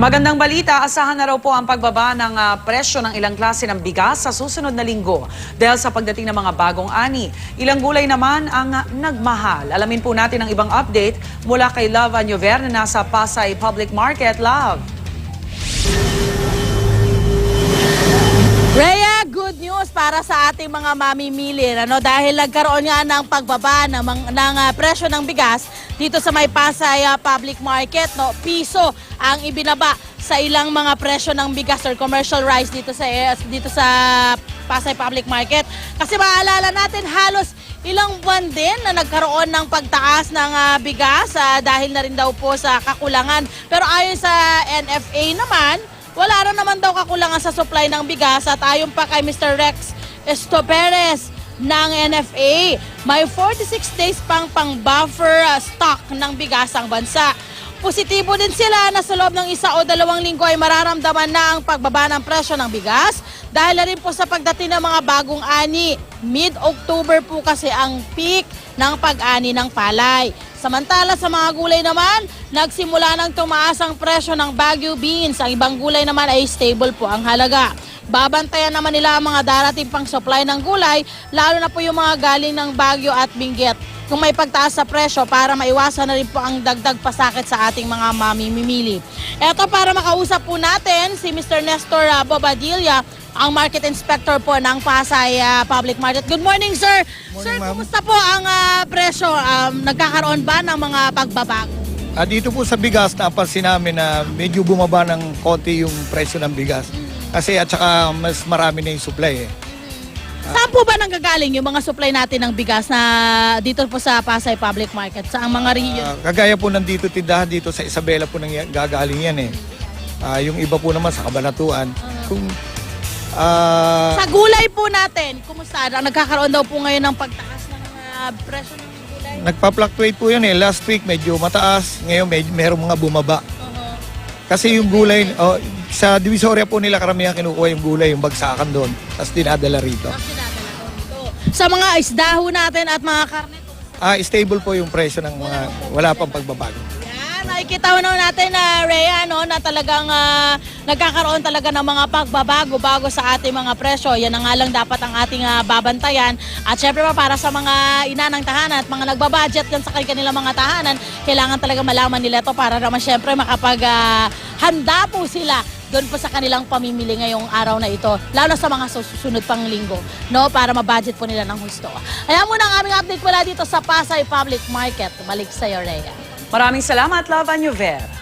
Magandang balita, asahan na raw po ang pagbaba ng ah, presyo ng ilang klase ng bigas sa susunod na linggo dahil sa pagdating ng mga bagong ani. Ilang gulay naman ang ah, nagmahal. Alamin po natin ang ibang update mula kay Love Anyover na nasa Pasay Public Market. Love. Rhea, good news para sa ating mga mamimili. Ano, dahil nagkaroon nga ng pagbaba ng, ng ah, presyo ng bigas dito sa may Pasay ah, Public Market. No, piso ang ibinaba sa ilang mga presyo ng bigas or commercial rice dito sa eh, dito sa Pasay Public Market. Kasi maalala natin halos ilang buwan din na nagkaroon ng pagtaas ng ah, bigas ah, dahil na rin daw po sa kakulangan. Pero ayon sa NFA naman, wala rin naman daw kakulangan sa supply ng bigas at ayon pa kay Mr. Rex Estoperes ng NFA, may 46 days pang pang-buffer uh, stock ng bigas ang bansa. Positibo din sila na sa loob ng isa o dalawang linggo ay mararamdaman na ang pagbaba ng presyo ng bigas dahil na rin po sa pagdating ng mga bagong ani. Mid-October po kasi ang peak ng pag-ani ng palay. Samantala sa mga gulay naman, nagsimula ng tumaas ang presyo ng Baguio beans. Ang ibang gulay naman ay stable po ang halaga. Babantayan naman nila ang mga darating pang supply ng gulay, lalo na po yung mga galing ng Baguio at Benguet. Kung may pagtaas sa presyo para maiwasan na rin po ang dagdag pasakit sa ating mga mamimili. Eto para makausap po natin si Mr. Nestor uh, Bobadilla, ang market inspector po ng Pasay ah, Public Market. Good morning, sir. Morning, sir, kumusta po ang ah, presyo? Um, nagkakaroon ba ng mga pagbabago? Ah, dito po sa bigas, napansin namin na medyo bumaba ng konti yung presyo ng bigas. Kasi at saka mas marami na yung supply eh. Saan po ba nanggagaling yung mga supply natin ng bigas na dito po sa Pasay Public Market? Sa ang mga region? Ah, kagaya po nandito tindahan dito sa Isabela po nang gagaling yan eh. Ah, yung iba po naman sa Kabanatuan. Kung ah, sa gulay po natin, kumusta? Nagkakaroon daw po ngayon ng pagtaas ng ah, presyo ng gulay? nagpa-fluctuate po yun eh. Last week medyo mataas, ngayon may merong mga bumaba. Kasi yung gulay, oh, sa Divisoria po nila karamihan kinukuha yung gulay, yung bagsakan doon. Tapos dinadala rito. Dinadala dito. Sa mga isda ho natin at mga karne, Ah, stable po yung presyo ng mga wala pang pagbabago. Yan, nakikita ho na natin na Rhea, no, na talagang ah, nagkakaroon talaga ng mga pagbabago bago sa ating mga presyo. Yan na nga lang dapat ang ating ah, babantayan. At syempre pa para sa mga ina ng tahanan at mga nagbabudget yan sa kanilang mga tahanan, kailangan talaga malaman nila to para naman syempre makapag ah, handa po sila doon po sa kanilang pamimili ngayong araw na ito, lalo sa mga susunod pang linggo, no, para mabudget po nila ng husto. Ayan muna ang aming update wala dito sa Pasay Public Market. Balik sa Rhea. Maraming salamat, Love Anyover.